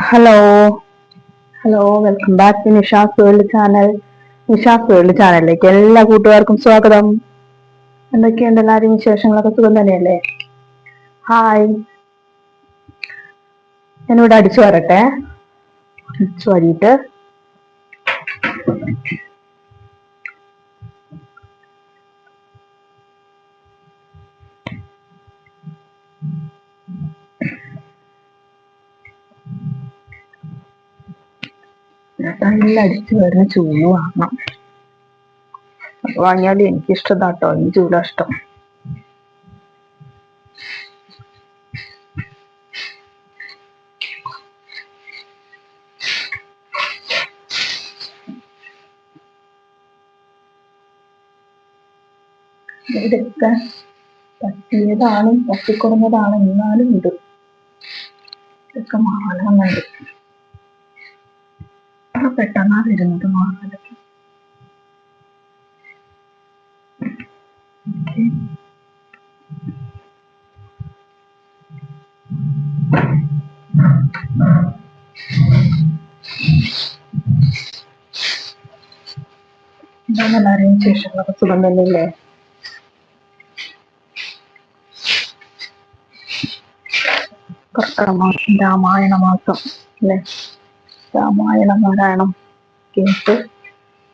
Hello hello welcome back to Nisha's world channel Nisha's world ചാനലിലേക്ക് എല്ലാ കൂട്ടുകാർക്കും സ്വാഗതം. എന്തൊക്കെയുണ്ട് എല്ലാവരും വിശേഷങ്ങളൊക്കെ സുഖം തന്നെയല്ലേ? ഹായ് ഞാനിവിടെ അടിച്ചു വരട്ടെ. അടിച്ചു വരിയിട്ട് നല്ല അടിച്ചു വരുന്ന ചൂൽ വാങ്ങാം വാങ്ങിയാൽ എനിക്ക് കേട്ടോ ഈ ചൂല ഇഷ്ടം. ഇതൊക്കെ പറ്റിയതാണ് പറ്റിക്കൊടുന്നതാണ്. എന്നാലും ഉണ്ട് ഇതൊക്കെ മാറാനുണ്ട് എത്ര പെട്ടെന്നാ വരുന്നത് Okay. എന്താണ് എല്ലാവരെയും സുഖം തന്നെയല്ലേ? രാമായണ മാസം അല്ലെ? രാമായണ പാരായണം കേട്ട്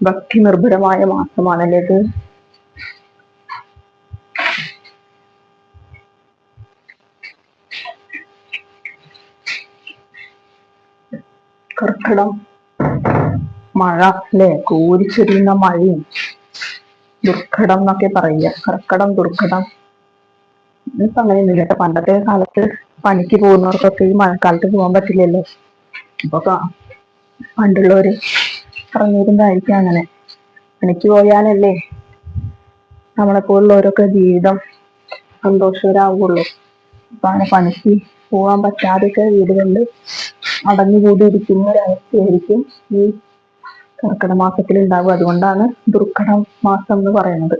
ഭക്തി നിർഭരമായ മാസമാണല്ലേ ഇത് കർക്കിടം മഴ അല്ലെ? കോരിച്ചൊരിയുന്ന മഴയും ദുർഘടം എന്നൊക്കെ പറയുക. കർക്കടം ദുർഘടം. ഇപ്പൊ അങ്ങനെയൊന്നുമില്ല കേട്ടോ. പണ്ടത്തെ കാലത്ത് പണിക്ക് പോകുന്നവർക്കൊക്കെ ഈ മഴക്കാലത്ത് പോകാൻ പറ്റില്ലല്ലോ. ഇപ്പൊ കാ- പണ്ടുള്ളവര് പറഞ്ഞിരുന്നതായിരിക്കും അങ്ങനെ. പണിക്ക് പോയാലല്ലേ നമ്മളെ പോലുള്ളവരൊക്കെ ജീവിതം സന്തോഷകരാവുള്ളൂ. അപ്പൊ അങ്ങനെ പണിക്ക് പോകാൻ പറ്റാതെയൊക്കെ വീടുകളിൽ അടഞ്ഞുകൂടി ഇരിക്കുന്ന ഒരവസ്ഥയായിരിക്കും ഈ കർക്കിടക മാസത്തിൽ ഉണ്ടാവുക. അതുകൊണ്ടാണ് ദുർഘട മാസം എന്ന് പറയുന്നത്.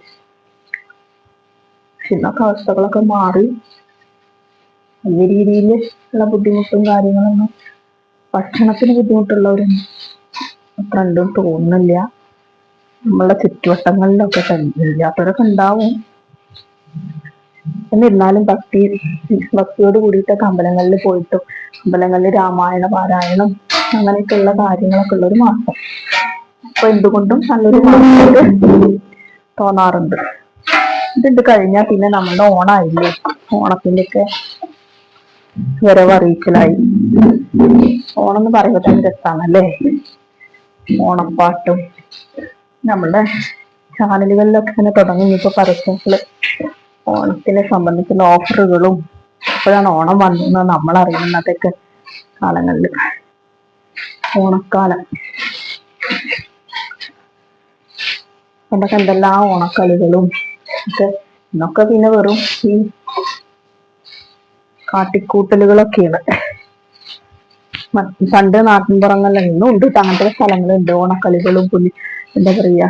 ഇന്നൊക്കെ അവസ്ഥകളൊക്കെ മാറി. വലിയ രീതിയിൽ ഉള്ള ബുദ്ധിമുട്ടും കാര്യങ്ങളൊന്നും ഭക്ഷണത്തിന് ബുദ്ധിമുട്ടുള്ളവരും രണ്ടും തോന്നുന്നില്ല. നമ്മളുടെ ചുറ്റുവട്ടങ്ങളിലൊക്കെ ഇല്ലാത്തവരൊക്കെ ഉണ്ടാവും. എന്നിരുന്നാലും ഭക്തി ഭക്തിയോട് കൂടിയിട്ടൊക്കെ അമ്പലങ്ങളിൽ പോയിട്ടും അമ്പലങ്ങളിൽ രാമായണ പാരായണം അങ്ങനെയൊക്കെയുള്ള കാര്യങ്ങളൊക്കെ ഉള്ള ഒരു മാസം. അപ്പൊ എന്തുകൊണ്ടും നല്ലൊരു തോന്നാറുണ്ട്. ഇതുണ്ട് കഴിഞ്ഞാൽ പിന്നെ നമ്മുടെ ഓണായില്ലേ? ഓണത്തിന്റെ ഒക്കെ വരവ് അറിയിക്കലായി ഓണം എന്ന് പറയുമ്പോൾ തന്നെ രസാണല്ലേ? ഓണപ്പാട്ടും നമ്മളുടെ ചാനലുകളിലൊക്കെ തന്നെ തുടങ്ങി. ഇപ്പൊ പരസ്യങ്ങൾ ഓണത്തിനെ സംബന്ധിക്കുന്ന ഓഫറുകളും ഇപ്പോഴാണ് ഓണം വന്നത് നമ്മൾ അറിയുന്നതൊക്കെ കാലങ്ങളിൽ ഓണക്കാലം. പണ്ടൊക്കെ എന്തെല്ലാം ഓണക്കളികളും ഒക്കെ ഇന്നൊക്കെ പിന്നെ വെറും ഈ കാട്ടിക്കൂട്ടലുകളൊക്കെയാണ്. പണ്ട് നാട്ടിൻപുറങ്ങളിൽ നിന്നും ഉണ്ട്. അങ്ങനത്തെ സ്ഥലങ്ങളുണ്ട്. ഓണക്കളികളും പുലി എന്താ പറയാ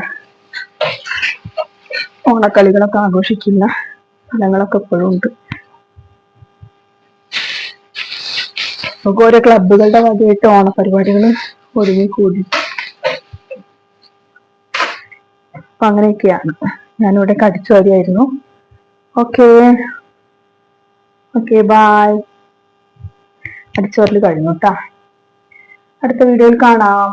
ഓണക്കളികളൊക്കെ ആഘോഷിക്കുന്ന സ്ഥലങ്ങളൊക്കെ ഇപ്പോഴും ഉണ്ട്. നമുക്ക് ഓരോ ക്ലബുകളുടെ വകയായിട്ട് ഓണപരിപാടികൾ ഒരുങ്ങി കൂടി. അപ്പൊ അങ്ങനെയൊക്കെയാണ്. ഞാനിവിടെ കടിച്ചു വരികയായിരുന്നു ഓക്കേ. ഓക്കെ ബായ് അടിച്ചോറിൽ കഴിഞ്ഞു കേട്ടാ അടുത്ത വീഡിയോയിൽ കാണാം.